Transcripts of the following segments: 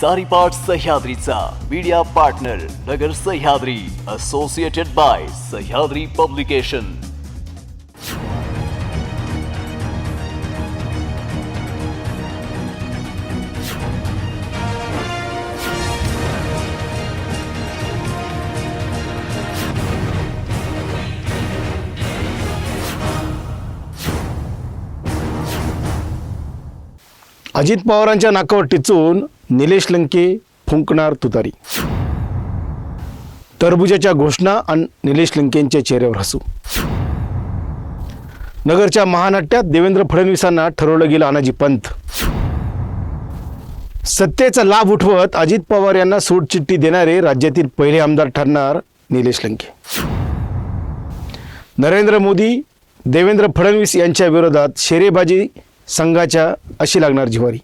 सारीपाट सह्याद्रीचा. Media partner Nagar Sahyadri associated by Sahyadri publication Ajit पवारांच्या नाकावर टिचून निलेश लंके फुंकणार तुतारी. तरबुजाच्या घोषणा आणि निलेश लंकेंच्या चेहऱ्यावर हसू. नगरच्या महानाट्यात देवेंद्र फडणवीसांना ठरवलं गेलं अनाजी पंत. सत्तेचा लाभ उठवत अजित पवार यांना सूटचिठ्ठी देणारे राज्यातील पहिले आमदार ठरणार निलेश लंके. नरेंद्र मोदी देवेंद्र फडणवीस यांच्या विरोधात शेरेबाजी संघाच्या अशी लागणार जिवारी.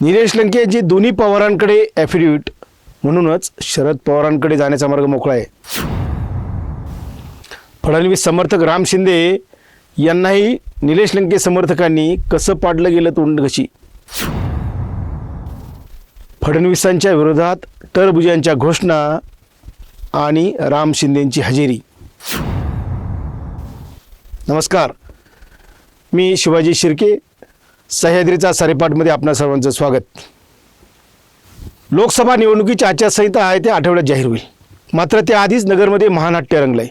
निलेश लंके यांची दोन्ही पवारांकडे ॲफिडेविट म्हणूनच शरद पवारांकडे जाण्याचा मार्ग मोकळा आहे. फडणवीस समर्थक राम शिंदे यांनाही निलेश लंके समर्थकांनी कसं पाडलं गेलं तोंड कशी? फडणवीसांच्या विरोधात टरबुजांच्या घोषणा आणि राम शिंदेंची हजेरी. नमस्कार. मी शिवाजी शिर्के सह्याद्रीचा सरेपाटमध्ये आपणा सर्वांचं स्वागत. लोकसभा निवडणुकीची आचारसंहिता आहे ते आठवड्यात जाहीर होईल. मात्र त्याआधीच नगरमध्ये महानाट्य रंगलंय.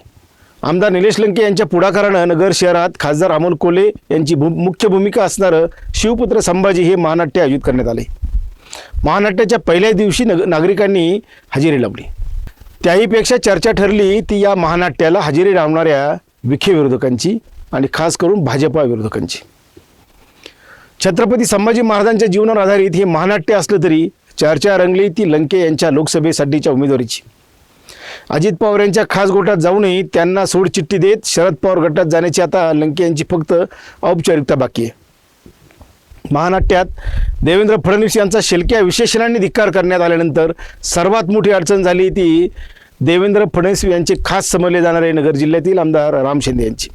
आमदार निलेश लंके यांच्या पुढाकारानं नगर शहरात खासदार अमोल कोले यांची भू मुख्य भूमिका असणारं शिवपुत्र संभाजी हे महानाट्य आयोजित करण्यात आले. महानाट्याच्या पहिल्या दिवशी नग नागरिकांनी हजेरी लावली. त्याहीपेक्षा चर्चा ठरली ती या महानाट्याला हजेरी लावणाऱ्या विखे विरोधकांची आणि खास करून भाजपा विरोधकांची. छत्रपती संभाजी महाराजांच्या जीवनावर आधारित हे महानाट्य असलं तरी चर्चा रंगली ती लंके यांच्या लोकसभेसाठीच्या उमेदवारीची. अजित पवार यांच्या खास गोटात जाऊनही त्यांना सोडचिठ्ठी देत शरद पवार गटात जाण्याची आता लंके यांची फक्त औपचारिकता बाकी आहे. महानाट्यात देवेंद्र फडणवीस यांचा शेलक्या विशेषणांनी धिक्कार करण्यात आल्यानंतर सर्वात मोठी अडचण झाली ती देवेंद्र फडणवीस यांचे खास समजले जाणारे नगर जिल्ह्यातील आमदार राम शिंदे यांची.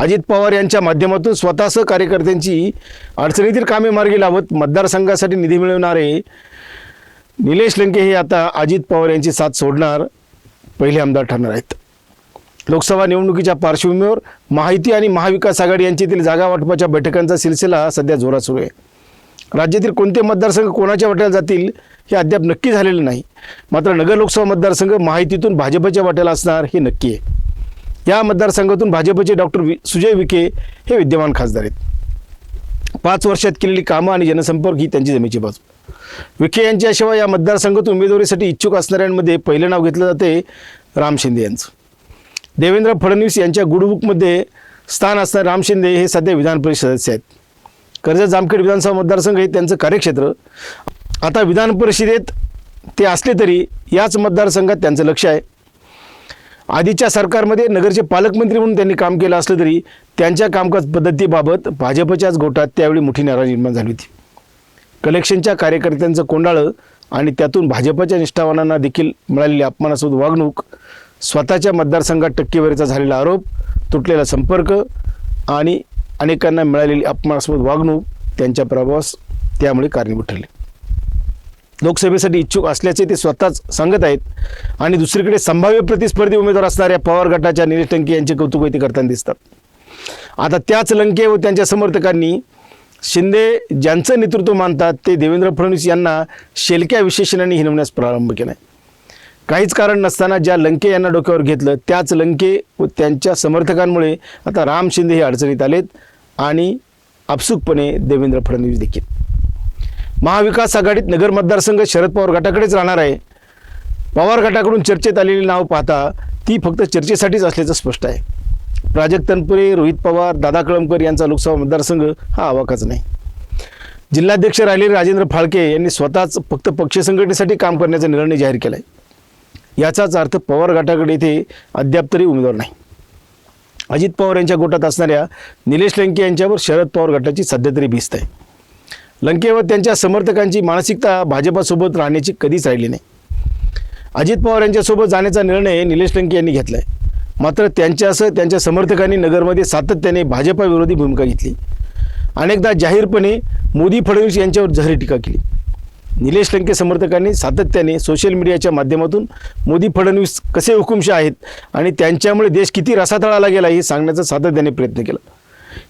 अजित पवार यांच्या माध्यमातून स्वतःसह कार्यकर्त्यांची अडचणीतील कामे मार्गी लावत मतदारसंघासाठी निधी मिळवणारे निलेश लंके हे आता अजित पवार यांची साथ सोडणार पहिले आमदार ठरणार आहेत. लोकसभा निवडणुकीच्या पार्श्वभूमीवर माहिती आणि महाविकास आघाडी यांच्यातील जागा वाटपाच्या बैठकांचा सिलसिला सध्या जोरात सुरू आहे. राज्यातील कोणते मतदारसंघ कोणाच्या वाट्याला जातील हे अद्याप नक्की झालेलं नाही. मात्र नगर लोकसभा मतदारसंघ माहितीतून भाजपच्या वाट्याला असणार हे नक्की आहे. या मतदारसंघातून भाजपचे डॉक्टर वि सुजय विखे हे विद्यमान खासदार आहेत. पाच वर्षात केलेली कामं आणि जनसंपर्क ही त्यांची जमेची बाजू. विखे यांच्याशिवाय या मतदारसंघातून उमेदवारीसाठी इच्छुक असणाऱ्यांमध्ये पहिलं नाव घेतलं जाते राम शिंदे यांचं. देवेंद्र फडणवीस यांच्या गुडबुकमध्ये स्थान असणारे राम शिंदे हे सध्या विधान परिषद सदस्य आहेत. कर्जत जामखेड विधानसभा मतदारसंघ हे त्यांचं कार्यक्षेत्र. आता विधान परिषदेत ते असले तरी याच मतदारसंघात त्यांचं लक्ष आहे. आधीच्या सरकारमध्ये नगरचे पालकमंत्री म्हणून त्यांनी काम केलं असलं तरी त्यांच्या कामकाज पद्धतीबाबत भाजपच्याच गोटात त्यावेळी मोठी नाराजी निर्माण झाली होती. कलेक्शनच्या कार्यकर्त्यांचं कोंडाळं आणि त्यातून भाजपच्या निष्ठावानांना देखील मिळालेली अपमानास्पद वागणूक स्वतःच्या मतदारसंघात टक्केवारीचा झालेला आरोप तुटलेला संपर्क आणि अनेकांना मिळालेली अपमानास्पद वागणूक त्यांच्या प्रभावास त्यामुळे कारणीभूत ठरले. लोकसभेसाठी इच्छुक असल्याचे ते स्वतःच सांगत आहेत. आणि दुसरीकडे संभाव्य प्रतिस्पर्धी उमेदवार असणाऱ्या पवार गटाच्या निलेश लंके यांचे कौतुक ते करताना दिसतात. आता त्याच लंके व त्यांच्या समर्थकांनी शिंदे ज्यांचं नेतृत्व मानतात ते देवेंद्र फडणवीस यांना शेलक्या विशेषणाने हिनवण्यास प्रारंभ केला आहे काहीच कारण नसताना ज्या लंके यांना डोक्यावर घेतलं त्याच लंके व त्यांच्या समर्थकांमुळे आता राम शिंदे हे अडचणीत आलेत आणि आपसुकपणे देवेंद्र फडणवीस देखील. महाविकास आघाडीत नगर मतदारसंघ शरद पवार गटाकडेच राहणार आहे. पवार गटाकडून चर्चेत आलेली नाव पाहता ती फक्त चर्चेसाठीच असल्याचं स्पष्ट आहे. प्राजक्त तनपुरे रोहित पवार दादा कळमकर यांचा लोकसभा मतदारसंघ हा आवाकाच नाही. जिल्हाध्यक्ष राहिलेले राजेंद्र फाळके यांनी स्वतःच फक्त पक्ष संघटनेसाठी काम करण्याचा निर्णय जाहीर केला आहे याचाच अर्थ पवार गटाकडे इथे अद्याप तरी उमेदवार नाही. अजित पवार यांच्या गोटात असणाऱ्या निलेश लंके यांच्यावर शरद पवार गटाची सध्या तरी भिस्त आहे. लंके व त्यांच्या समर्थकांची मानसिकता भाजपासोबत राहण्याची कधीच राहिली नाही. अजित पवार यांच्यासोबत जाण्याचा निर्णय निलेश लंके यांनी घेतला आहे मात्र त्यांच्यासह त्यांच्या समर्थकांनी नगरमध्ये सातत्याने भाजपाविरोधी भूमिका घेतली. अनेकदा जाहीरपणे मोदी फडणवीस यांच्यावर जहरी टीका केली. निलेश लंके समर्थकांनी सातत्याने सोशल मीडियाच्या माध्यमातून मोदी फडणवीस कसे हुकुमशा आहेत आणि त्यांच्यामुळे देश किती रसातळाला गेला हे सांगण्याचा सातत्याने प्रयत्न केला.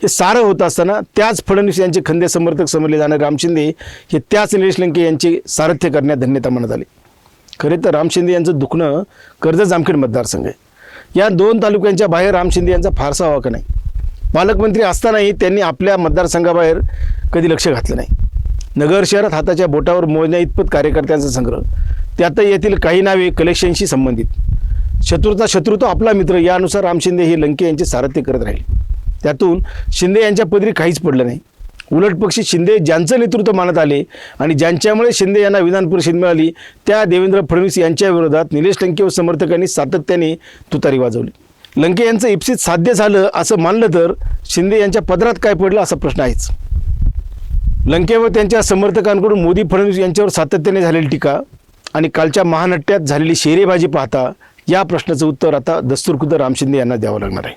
हे सारं होत असताना त्याच फडणवीस यांचे खंदे समर्थक समजले जाणारे राम शिंदे हे त्याच निलेश लंके यांचे सारथ्य करण्यात धन्यता म्हणत आले. खरे तर राम शिंदे यांचं दुखणं कर्जत जामखेड मतदारसंघ आहे. या दोन तालुक्यांच्या बाहेर राम शिंदे यांचा फारसा वाका नाही. पालकमंत्री असतानाही त्यांनी आपल्या मतदारसंघाबाहेर कधी लक्ष घातलं नाही. नगर शहरात हाताच्या बोटावर मोजण्या इतपत कार्यकर्त्यांचा संग्रह. त्यातही येथील काही नावे कलेक्शनशी संबंधित. शत्रूचा शत्रू तो आपला मित्र यानुसार राम शिंदे हे लंके यांचे सारथ्य करत राहिले. त्यातून शिंदे यांच्या पदरी काहीच पडलं नाही. उलट पक्षी शिंदे ज्यांचं नेतृत्व मानत आले आणि ज्यांच्यामुळे शिंदे यांना विधान परिषद मिळाली त्या देवेंद्र फडणवीस यांच्या विरोधात निलेश लंके व समर्थकांनी सातत्याने तुतारी वाजवली. लंके यांचं इप्सित साध्य झालं असं मानलं तर शिंदे यांच्या पदरात काय पडलं असा प्रश्न आहेच. लंके व त्यांच्या समर्थकांकडून मोदी फडणवीस यांच्यावर सातत्याने झालेली टीका आणि कालच्या महानाट्यात झालेली शेरेबाजी पाहता या प्रश्नाचं उत्तर आता दस्तूरखुद्द राम शिंदे यांना द्यावं लागणार आहे.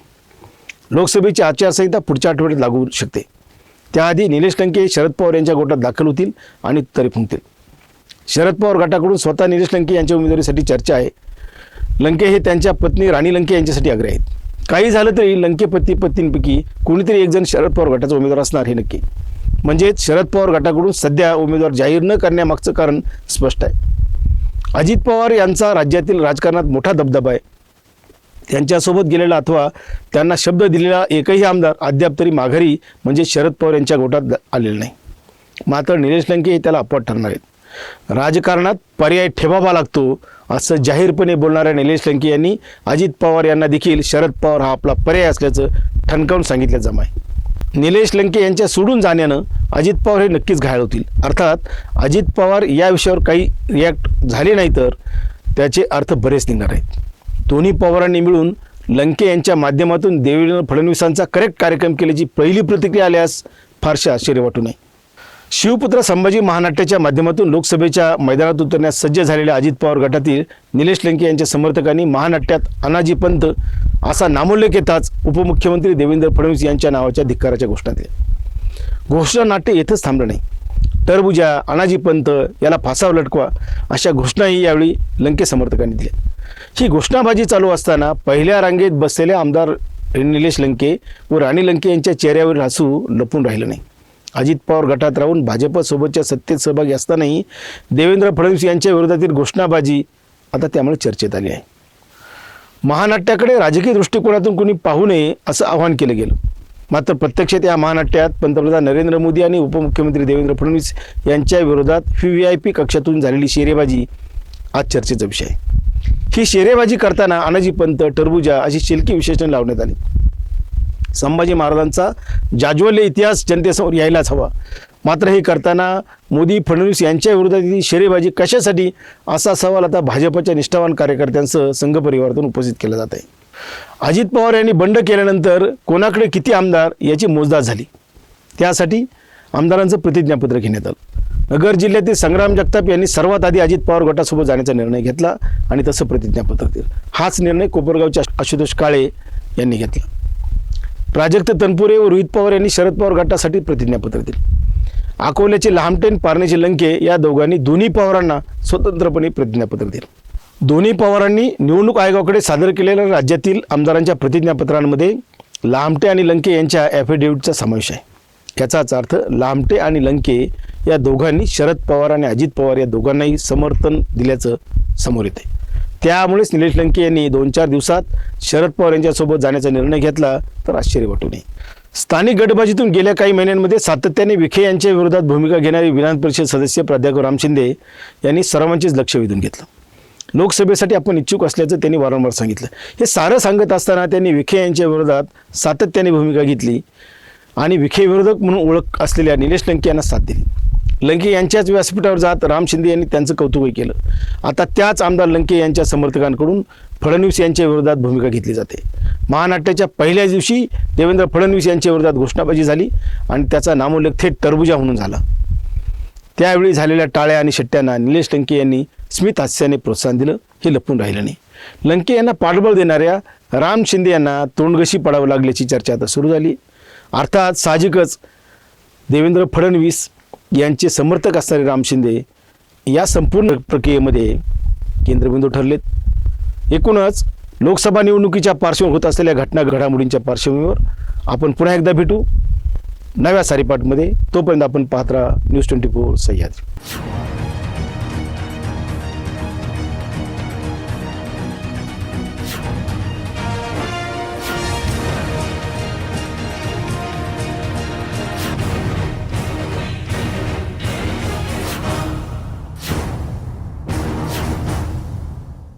लोकसभेची आचारसंहिता पुढच्या आठवड्यात लागू होऊ शकते. त्याआधी निलेश लंके शरद पवार यांच्या गोटात दाखल होतील आणि तरी फुंकतील. शरद पवार गटाकडून स्वतः निलेश लंके यांच्या उमेदवारीसाठी चर्चा आहे. लंके हे त्यांच्या पत्नी राणी लंके यांच्यासाठी आग्रही आहेत. काही झालं तरी लंके पती पत्नींपैकी कोणीतरी एकजण शरद पवार गटाचा उमेदवार असणार हे नक्की. म्हणजेच शरद पवार गटाकडून सध्या उमेदवार जाहीर न करण्यामागचं कारण स्पष्ट आहे. अजित पवार यांचा राज्यातील राजकारणात मोठा दबदबा आहे. त्यांच्यासोबत गेलेला अथवा त्यांना शब्द दिलेला एकही आमदार अद्याप तरी माघारी म्हणजे शरद पवार यांच्या गोटात आलेला नाही. मात्र निलेश लंके हे त्याला अपवाद ठरणार आहेत. राजकारणात पर्याय ठेवावा लागतो असं जाहीरपणे बोलणाऱ्या निलेश लंके यांनी अजित पवार यांना देखील शरद पवार हा आपला पर्याय असल्याचं ठणकावून सांगितलं जमा आहे. निलेश लंके यांच्या सोडून जाण्यानं अजित पवार हे नक्कीच घायल होतील. अर्थात अजित पवार या विषयावर काही रिॲक्ट झाले नाही तर त्याचे अर्थ बरेच निघणार आहेत. दोन्ही पवारांनी मिळून लंके यांच्या माध्यमातून देवेंद्र फडणवीसांचा करेक्ट कार्यक्रम केल्याची पहिली प्रतिक्रिया आल्यास फारसे आश्चर्य वाटू नये. शिवपुत्र संभाजी महानाट्याच्या माध्यमातून लोकसभेच्या मैदानात उतरण्यास सज्ज झालेल्या अजित पवार गटातील निलेश लंके यांच्या समर्थकांनी महानाट्यात अनाजी पंत असा नामोल्लेख येताच उपमुख्यमंत्री देवेंद्र फडणवीस यांच्या नावाच्या धिक्काराच्या घोषणा दिल्या घोषणा नाट्य येथंच थांबलं नाही. टरबुजा अनाजी पंत याला फासावर लटकवा अशा घोषणाही यावेळी लंके समर्थकांनी दिल्या. ही घोषणाबाजी चालू असताना पहिल्या रांगेत बसलेले आमदार निलेश लंके व राणी लंके यांच्या चेहऱ्यावर हसू लपून राहिलं नाही. अजित पवार गटात राहून भाजपसोबतच्या सत्तेत सहभागी असतानाही देवेंद्र फडणवीस यांच्या विरोधातील घोषणाबाजी आता त्यामुळे चर्चेत आली आहे. महानाट्याकडे राजकीय दृष्टिकोनातून कोणी पाहू नये असं आवाहन केलं गेलं. मात्र प्रत्यक्षात या महानाट्यात पंतप्रधान नरेंद्र मोदी आणि उपमुख्यमंत्री देवेंद्र फडणवीस यांच्या विरोधात व्ही व्ही आय पी कक्षातून झालेली शेरेबाजी आज चर्चेचा विषय आहे. ही शेरेबाजी करताना अनाजी पंत टरबुजा अशी शिल्की विशेषण लावण्यात आली. संभाजी महाराजांचा जाज्वल्य इतिहास जनतेसमोर यायलाच हवा. मात्र हे करताना मोदी फडणवीस यांच्या विरोधात शेरेबाजी कशासाठी? असा सवाल आता भाजपच्या निष्ठावान कार्यकर्त्यांसह संघ परिवारातून उपस्थित केला जात आहे. अजित पवार यांनी बंड केल्यानंतर कोणाकडे किती आमदार याची मोजदाद झाली. त्यासाठी आमदारांचं प्रतिज्ञापत्र घेण्यात आलं. नगर जिल्ह्यातील संग्राम जगताप यांनी सर्वात आधी अजित पवार गटासोबत जाण्याचा निर्णय घेतला आणि तसं प्रतिज्ञापत्र दिलं. हाच निर्णय कोपरगावच्या आशुतोष काळे यांनी घेतला. प्राजक्त तनपुरे व रोहित पवार यांनी शरद पवार गटासाठी प्रतिज्ञापत्र दिले. अकोल्याचे लहामटेन पारनेचे लंके या दोघांनी दोन्ही पवारांना स्वतंत्रपणे प्रतिज्ञापत्र दिलं. दोन्ही पवारांनी निवडणूक आयोगाकडे सादर केलेल्या राज्यातील आमदारांच्या प्रतिज्ञापत्रांमध्ये लामटे आणि लंके यांच्या ॲफिडेव्हिटचा समावेश आहे. याचाच अर्थ लामटे आणि लंके या दोघांनी शरद पवार आणि अजित पवार या दोघांनाही समर्थन दिल्याचं समोर येते त्यामुळेच निलेश लंके यांनी दोन चार दिवसात शरद पवार यांच्यासोबत जाण्याचा निर्णय घेतला तर आश्चर्य वाटू नये. स्थानिक गटबाजीतून गेल्या काही महिन्यांमध्ये सातत्याने विखे यांच्या विरोधात भूमिका घेणारे विधान परिषद सदस्य प्राध्यापक राम शिंदे यांनी सर्वांचेच लक्ष वेधून घेतलं. लोकसभेसाठी आपण इच्छुक असल्याचं त्यांनी वारंवार सांगितलं. हे सारं सांगत असताना त्यांनी विखे यांच्या विरोधात सातत्याने भूमिका घेतली आणि विखे विरोधक म्हणून ओळख असलेल्या निलेश लंके यांना साथ दिली. लंके यांच्याच व्यासपीठावर जात राम शिंदे यांनी त्यांचं कौतुकही केलं. आता त्याच आमदार लंके यांच्या समर्थकांकडून फडणवीस यांच्या विरोधात भूमिका घेतली जाते. महानाट्याच्या पहिल्याच दिवशी देवेंद्र फडणवीस यांच्या विरोधात घोषणाबाजी झाली आणि त्याचा नामोल्लेख थेट टरबुजा म्हणून झाला. त्यावेळी झालेल्या टाळ्या आणि शिट्ट्यांना निलेश लंके यांनी स्मित हास्याने प्रोत्साहन दिलं हे लपून राहिलं नाही. लंके यांना पाठबळ देणाऱ्या राम शिंदे यांना तोंडगशी पडावं लागल्याची चर्चा आता सुरू झाली. अर्थात साहजिकच देवेंद्र फडणवीस यांचे समर्थक असणारे राम शिंदे या संपूर्ण प्रक्रियेमध्ये केंद्रबिंदू ठरलेत. एकूणच लोकसभा निवडणुकीच्या पार्श्वभूमीवर होत असलेल्या घटना घडामोडींच्या पार्श्वभूमीवर आपण पुन्हा एकदा भेटू. नव्या सारीपाठमध्ये तोपर्यंत आपण पाहत राहा न्यूज ट्वेंटी फोर सह्याद्री.